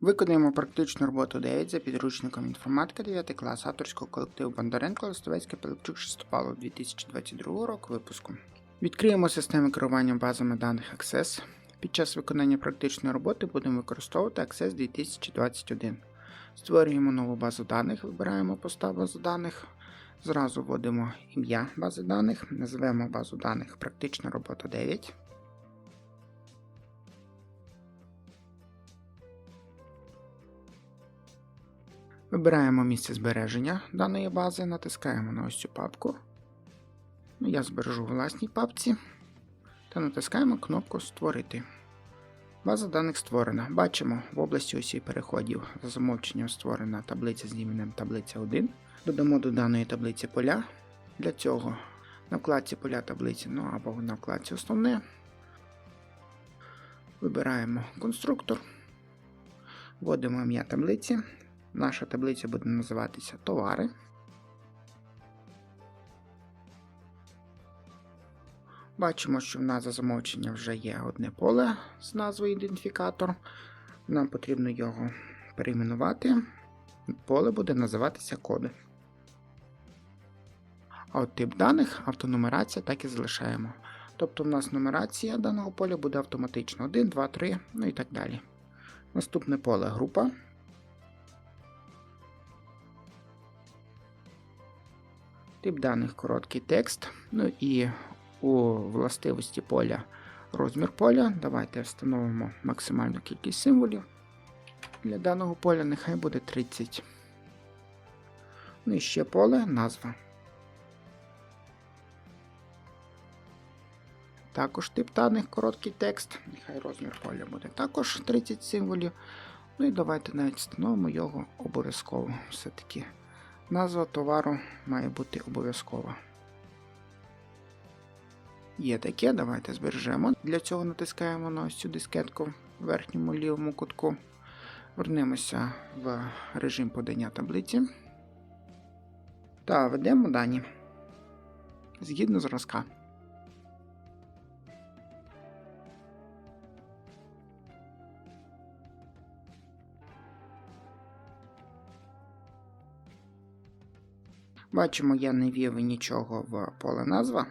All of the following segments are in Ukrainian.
Виконуємо практичну роботу 9 за підручником інформатика 9 клас авторського колективу Бондаренко Листовецький Пилипчук Шестопалов 2022 року випуску. Відкриємо системи керування базами даних Access. Під час виконання практичної роботи будемо використовувати Access 2021. Створюємо нову базу даних, вибираємо постав базу даних. Зразу вводимо ім'я бази даних, називаємо базу даних Практична робота 9. Вибираємо місце збереження даної бази, натискаємо на ось цю папку. Ну, Я збережу в власній папці та натискаємо кнопку Створити. База даних створена. Бачимо, в області осі переходів за замовченням створена таблиця з іменем таблиця 1. Додамо до даної таблиці поля. Для цього на вкладці поля таблиці, ну або на вкладці основне. Вибираємо конструктор, вводимо ім'я таблиці. Наша таблиця буде називатися Товари. Бачимо, що в нас за замовчення вже є одне поле з назвою ідентифікатор. Нам потрібно його перейменувати. Поле буде називатися код. А от тип даних автонумерація так і залишаємо. Тобто в нас нумерація даного поля буде автоматично 1, 2, 3, ну і так далі. Наступне поле група. Тип даних короткий текст. Ну і у властивості поля розмір поля. Давайте встановимо максимальну кількість символів. Для даного поля нехай буде 30. Ну і ще поле назва. Також тип даних короткий текст. Нехай розмір поля буде також 30 символів. Ну і давайте навіть встановимо його обов'язково. Все-таки назва товару має бути обов'язкова. Є таке, давайте збережемо. Для цього натискаємо на ось цю дискетку в верхньому лівому кутку. Вернемося в режим подання таблиці та введемо дані згідно зразка. Бачимо, я не вів нічого в поле назва.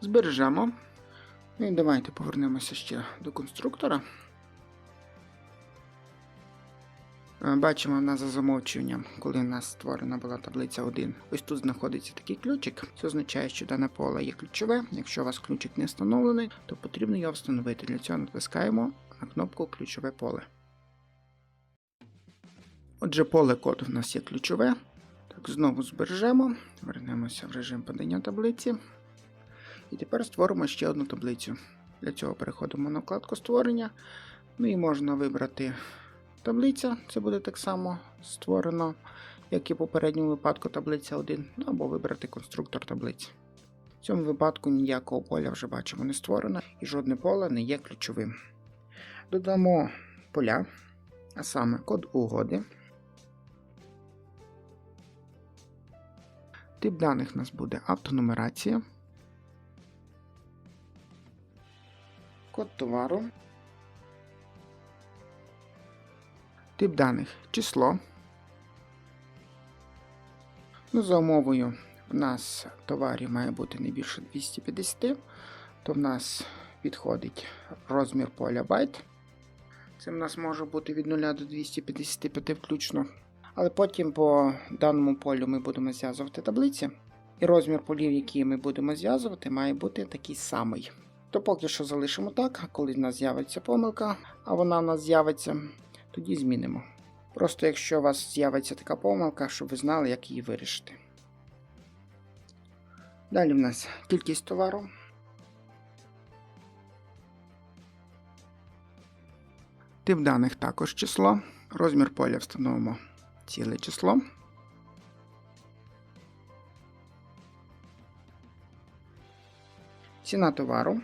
Збережемо. Ну і давайте повернемося ще до конструктора. Е, Бачимо в нас за замовчуванням, коли в нас створена була таблиця 1. Ось тут знаходиться такий ключик. Це означає, що дане поле є ключове. Якщо у вас ключик не встановлений, то потрібно його встановити. Для цього натискаємо на кнопку Ключове поле. Отже, поле код в нас є ключове. Так, знову збережемо. Вернемося в режим подання таблиці. І тепер створимо ще одну таблицю. Для цього переходимо на вкладку створення. Ну і можна вибрати таблиця, це буде так само створено, як і в попередньому випадку таблиця 1, ну або вибрати конструктор таблиці. В цьому випадку ніякого поля вже бачимо не створено, і жодне поле не є ключовим. Додамо поля, а саме код угоди. Тип даних у нас буде автонумерація. Код товару. Тип даних число. Ну, За умовою в нас товарів має бути не більше 250, то в нас підходить розмір поля байт. Це в нас може бути від 0 до 255 включно. Але потім по даному полю ми будемо зв'язувати таблиці. І розмір полів, які ми будемо зв'язувати, має бути такий самий. То поки що залишимо так, коли в нас з'явиться помилка, а вона в нас з'явиться, тоді змінимо. Просто якщо у вас з'явиться така помилка, щоб ви знали, як її вирішити. Далі в нас кількість товару. Тип даних також число. Розмір поля встановимо ціле число. Ціна товару.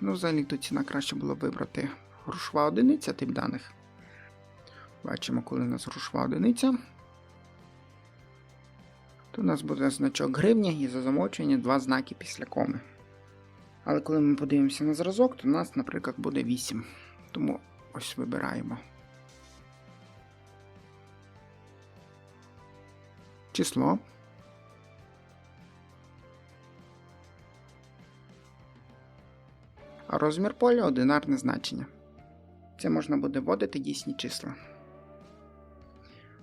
Ну, взагалі тут ціна краще було вибрати грошова одиниця тип даних. Бачимо, коли у нас грошова одиниця. Тут у нас буде значок гривні і за замовчення два знаки після коми. Але коли ми подивимося на зразок, то у нас, наприклад, буде 8. Тому ось вибираємо. Число. А розмір поля одинарне значення. Це можна буде вводити дійсні числа.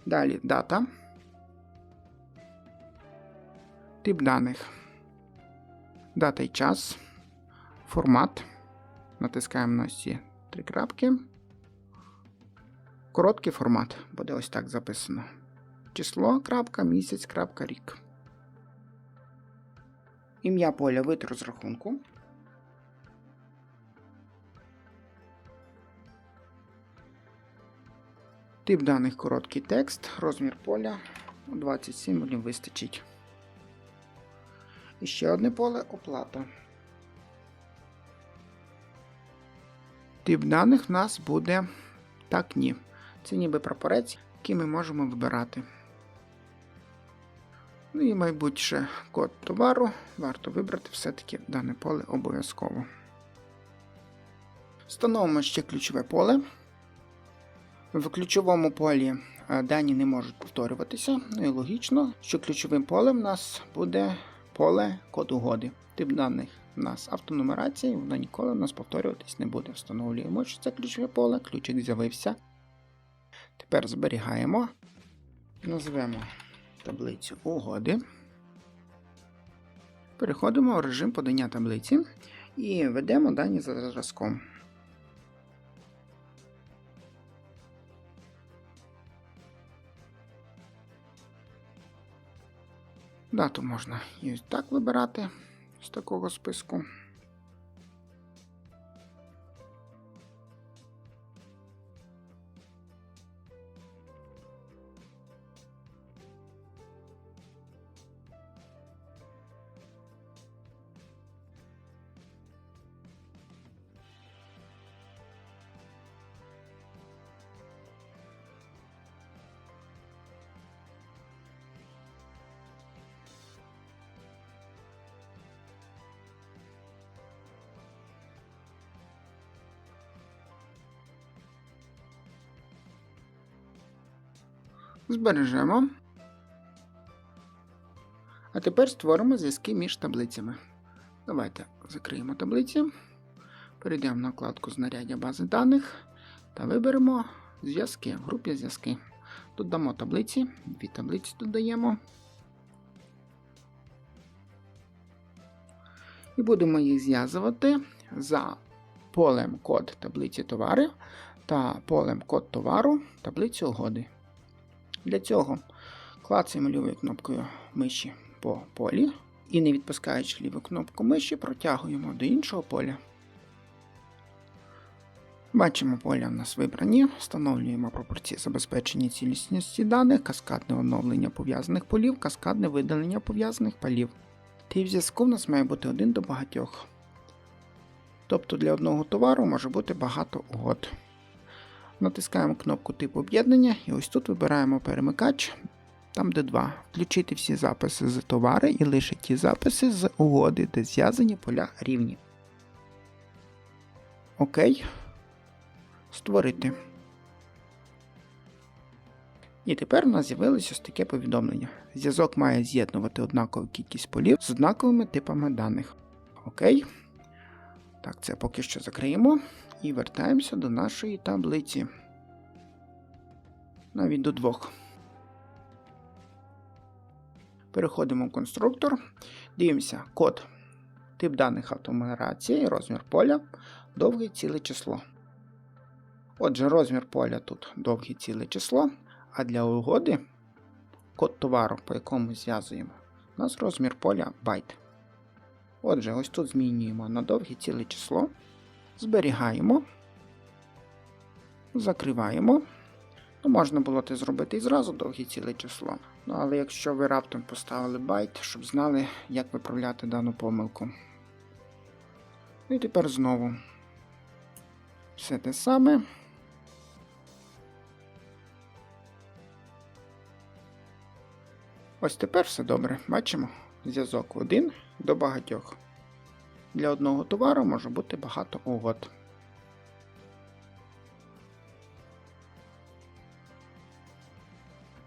Далі дата. Тип даних. Дата і час. Формат. Натискаємо на ці три крапки. Короткий формат буде ось так записано. Число, крапка, місяць, крапка, рік. Ім'я поля вид розрахунку. Тип даних короткий текст, розмір поля 27 мені вистачить. І ще одне поле оплата. Тип даних в нас буде так ні. Це ніби прапорець, який ми можемо вибирати. Ну і, мабуть, ще код товару. Варто вибрати все-таки дане поле обов'язково. Встановимо ще ключове поле. В ключовому полі е, дані не можуть повторюватися. Ну і логічно, що ключовим полем у нас буде поле код угоди. Тип даних у нас автонумерація, і воно ніколи у нас повторюватись не буде. Встановлюємо, що це ключове поле, ключик з'явився. Тепер зберігаємо. Назвемо таблицю угоди. Переходимо в режим подання таблиці і ведемо дані за зразком. Дату можна і так вибирати з такого списку. Збережемо. А тепер створимо зв'язки між таблицями. Давайте закриємо таблиці, перейдемо на вкладку знаряддя бази даних та виберемо зв'язки в групі зв'язки. Тут дамо таблиці, дві таблиці додаємо. І будемо їх зв'язувати за полем код таблиці товари та полем код товару таблиці угоди. Для цього клацаємо лівою кнопкою миші по полі і, не відпускаючи ліву кнопку миші, протягуємо до іншого поля. Бачимо, поля в нас вибрані, встановлюємо пропорції забезпечення цілісності даних, каскадне оновлення пов'язаних полів, каскадне видалення пов'язаних полів. Тип зв'язку в нас має бути один до багатьох. Тобто для одного товару може бути багато угод. Натискаємо кнопку типу об'єднання і ось тут вибираємо перемикач, там де 2. Включити всі записи з товари і лише ті записи з угоди, де зв'язані поля рівні. Окей. Створити. І тепер у нас з'явилося ось таке повідомлення. Зв'язок має з'єднувати однакову кількість полів з однаковими типами даних. Окей. Так, це поки що закриємо. І вертаємося до нашої таблиці. Навіть до двох. Переходимо в конструктор. Дивимося код, тип даних автомодерації, розмір поля, довге ціле число. Отже, розмір поля тут довге ціле число, а для угоди код товару, по якому зв'язуємо, у нас розмір поля байт. Отже, ось тут змінюємо на довге ціле число, зберігаємо, закриваємо. Ну, можна було це зробити і зразу довге ціле число. Ну, але якщо ви раптом поставили байт, щоб знали, як виправляти дану помилку. Ну і тепер знову все те саме. Ось тепер все добре. Бачимо зв'язок один до багатьох. Для одного товару може бути багато угод.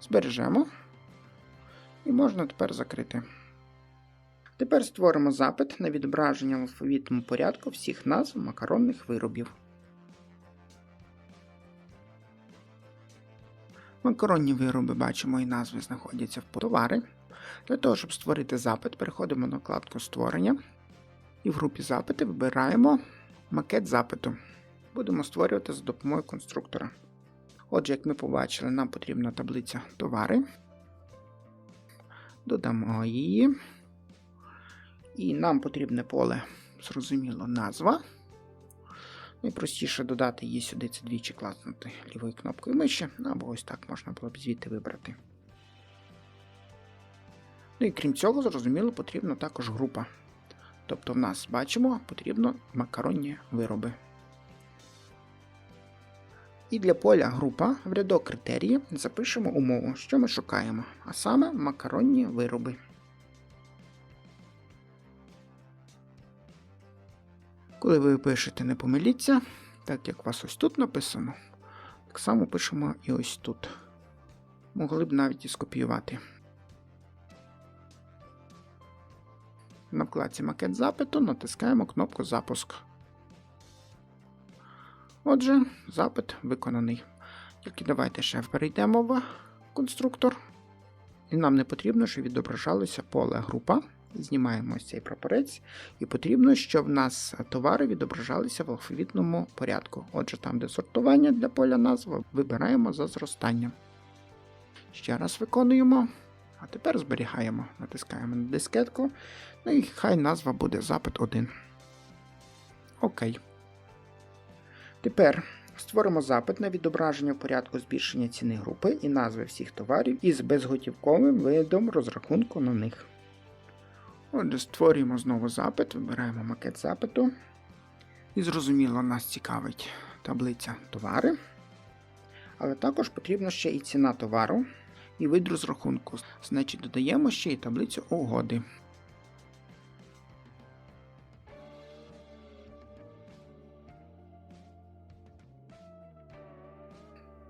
Збережемо. І можна тепер закрити. Тепер створимо запит на відображення в алфавітному порядку всіх назв макаронних виробів. Макаронні вироби бачимо і назви знаходяться в товари. Для того, щоб створити запит, переходимо на вкладку Створення і в групі запити вибираємо макет запиту. Будемо створювати за допомогою конструктора. Отже, як ми побачили, нам потрібна таблиця товари. Додамо її. І нам потрібне поле, зрозуміло, назва. Найпростіше додати її сюди це двічі класнути лівою кнопкою миші, або ось так можна було б звідти вибрати. Ну і крім цього, зрозуміло, потрібна також група. Тобто в нас бачимо, потрібно макаронні вироби. І для поля група в рядок критерії запишемо умову, що ми шукаємо, а саме макаронні вироби. Коли ви пишете, не помиліться, так як у вас ось тут написано, так само пишемо і ось тут. Могли б навіть і скопіювати. На вкладці макет запиту натискаємо кнопку Запуск. Отже, запит виконаний. Тільки давайте ще перейдемо в конструктор. І нам не потрібно, щоб відображалося поле група. Знімаємо цей прапорець, і потрібно, щоб в нас товари відображалися в алфавітному порядку. Отже, там, де сортування для поля назви, вибираємо за зростанням. Ще раз виконуємо. А тепер зберігаємо. Натискаємо на дискетку. Ну і хай назва буде запит 1. Окей. Тепер створимо запит на відображення в порядку збільшення ціни групи і назви всіх товарів із безготівковим видом розрахунку на них. Отже, створюємо знову запит, вибираємо макет запиту. І зрозуміло, нас цікавить таблиця товари. Але також потрібна ще і ціна товару, і вид розрахунку. Значить, додаємо ще і таблицю угоди.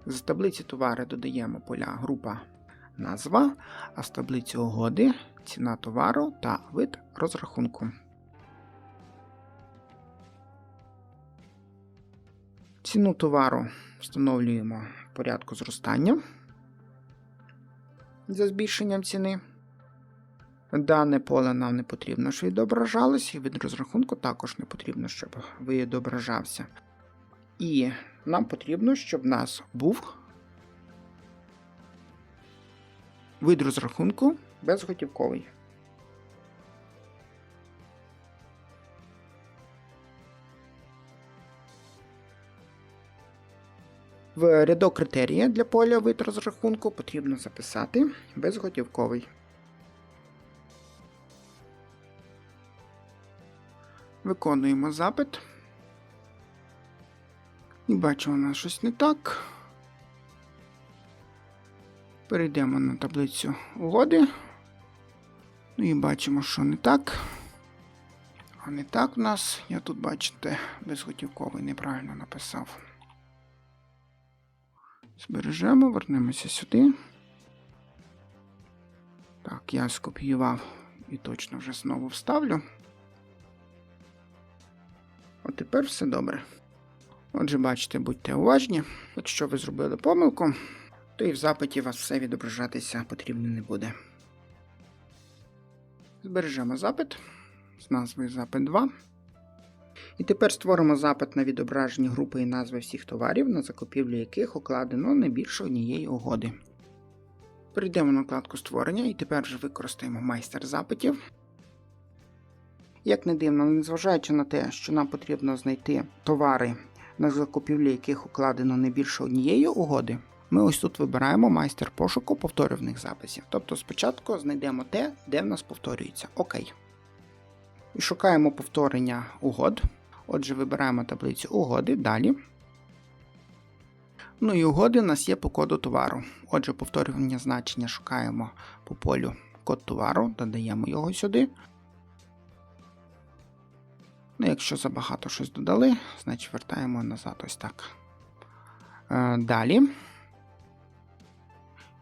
З таблиці товари додаємо поля група назва, а з таблиці угоди ціна товару та вид розрахунку. Ціну товару встановлюємо в порядку зростання за збільшенням ціни. Дане поле нам не потрібно, щоб відображалось, і від розрахунку також не потрібно, щоб відображався. І нам потрібно, щоб в нас був вид розрахунку безготівковий. В рядок критерія для поля вид розрахунку потрібно записати безготівковий. Виконуємо запит. І бачимо, у нас щось не так. Перейдемо на таблицю угоди. Ну і бачимо, що не так. А не так в нас. Я тут, бачите, безготівковий неправильно написав. Збережемо, вернемося сюди. Так, я скопіював і точно вже знову вставлю. От тепер все добре. Отже, бачите, будьте уважні. Якщо ви зробили помилку, то і в запиті вас все відображатися потрібно не буде. Збережемо запит з назвою запит 2. І тепер створимо запит на відображення групи і назви всіх товарів, на закупівлю яких укладено не більше однієї угоди. Перейдемо на вкладку створення і тепер вже використаємо майстер запитів. Як не дивно, незважаючи на те, що нам потрібно знайти товари, на закупівлі яких укладено не більше однієї угоди, ми ось тут вибираємо майстер пошуку повторюваних записів. Тобто спочатку знайдемо те, де в нас повторюється. Окей. І шукаємо повторення угод. Отже, вибираємо таблицю угоди. Далі. Ну і угоди у нас є по коду товару. Отже, повторювання значення шукаємо по полю код товару, додаємо його сюди. Ну, якщо забагато щось додали, значить вертаємо назад ось так. Е, далі.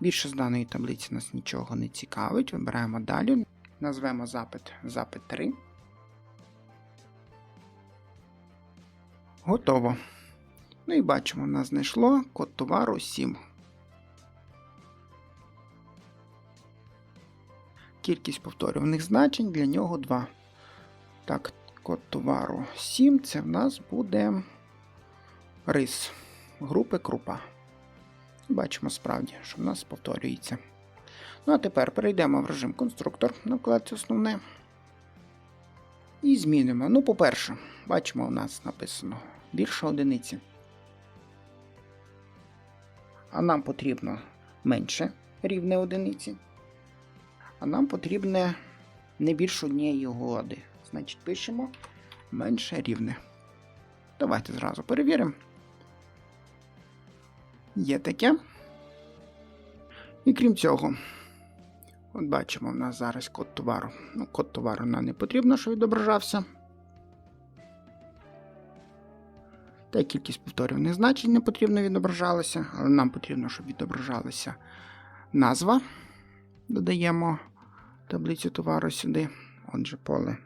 Більше з даної таблиці нас нічого не цікавить. Вибираємо далі. Назвемо запит запит 3. Готово. Ну і бачимо, нас знайшло код товару 7. Кількість повторюваних значень для нього 2. Так, код товару 7. Це в нас буде рис групи крупа. Бачимо справді, що в нас повторюється. Ну а тепер перейдемо в режим конструктор на вкладці основне. І змінимо. Ну, по-перше, бачимо, у нас написано більше одиниці. А нам потрібно менше рівне одиниці. А нам потрібне не більше однієї угоди. Значить, пишемо менше рівне. Давайте зразу перевіримо. Є таке. І крім цього, от бачимо, в нас зараз код товару. Ну, код товару нам не потрібно, щоб відображався. Та кількість повторюваних значень не потрібно відображалася, але нам потрібно, щоб відображалася назва. Додаємо таблицю товару сюди. Отже, поле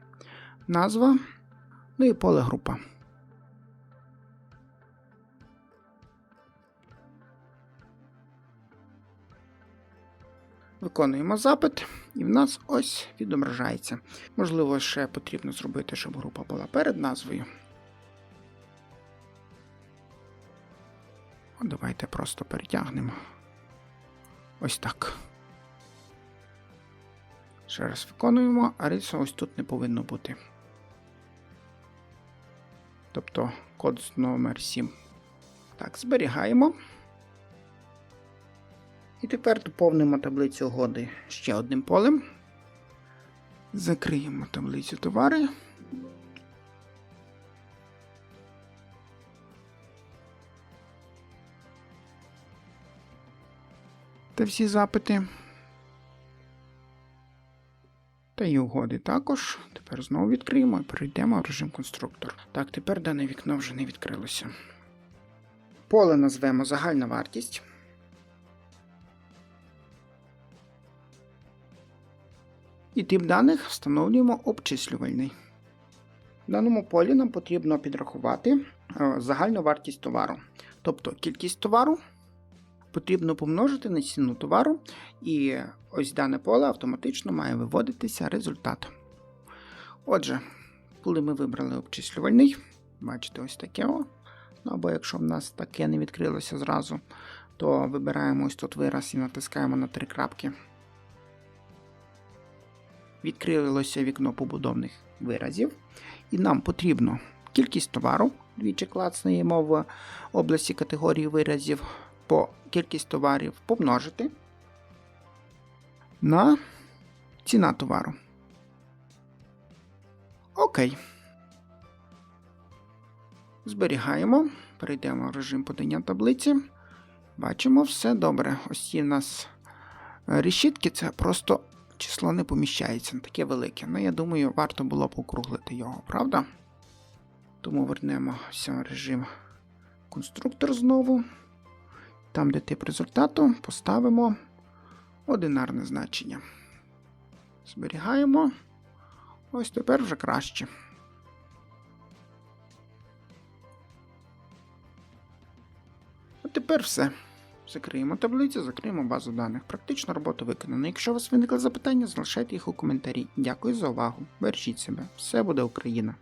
назва. Ну і поле група. Виконуємо запит, і в нас ось відображається. Можливо, ще потрібно зробити, щоб група була перед назвою. Давайте просто перетягнемо. Ось так. Ще раз виконуємо, а риса ось тут не повинно бути. Тобто код номер 7. Так, зберігаємо. І тепер доповнимо таблицю угоди ще одним полем. Закриємо таблицю товари. Та всі запити. Та й угоди також. Тепер знову відкриємо і перейдемо в режим конструктор. Так, тепер дане вікно вже не відкрилося. Поле назвемо загальна вартість. І тип даних встановлюємо обчислювальний. В даному полі нам потрібно підрахувати е, загальну вартість товару. Тобто кількість товару потрібно помножити на ціну товару, і ось дане поле автоматично має виводитися результат. Отже, коли ми вибрали обчислювальний, бачите, ось таке. о. Ну, або якщо в нас таке не відкрилося зразу, то вибираємо ось тут вираз і натискаємо на три крапки. Відкрилося вікно побудовних виразів, і нам потрібно кількість товару, двічі клацаємо в області категорії виразів, по кількість товарів помножити на ціна товару. Окей. Зберігаємо, перейдемо в режим подання таблиці. Бачимо, все добре. Ось ці в нас решітки, це просто число не поміщається, таке велике. Ну, я думаю, варто було б округлити його, правда? Тому вернемося в режим конструктор знову. Там, де тип результату, поставимо одинарне значення. Зберігаємо. Ось тепер вже краще. А тепер все. Закриємо таблицю, закриємо базу даних. Практично робота виконана. Якщо у вас виникли запитання, залишайте їх у коментарі. Дякую за увагу. Бережіть себе. Все буде Україна!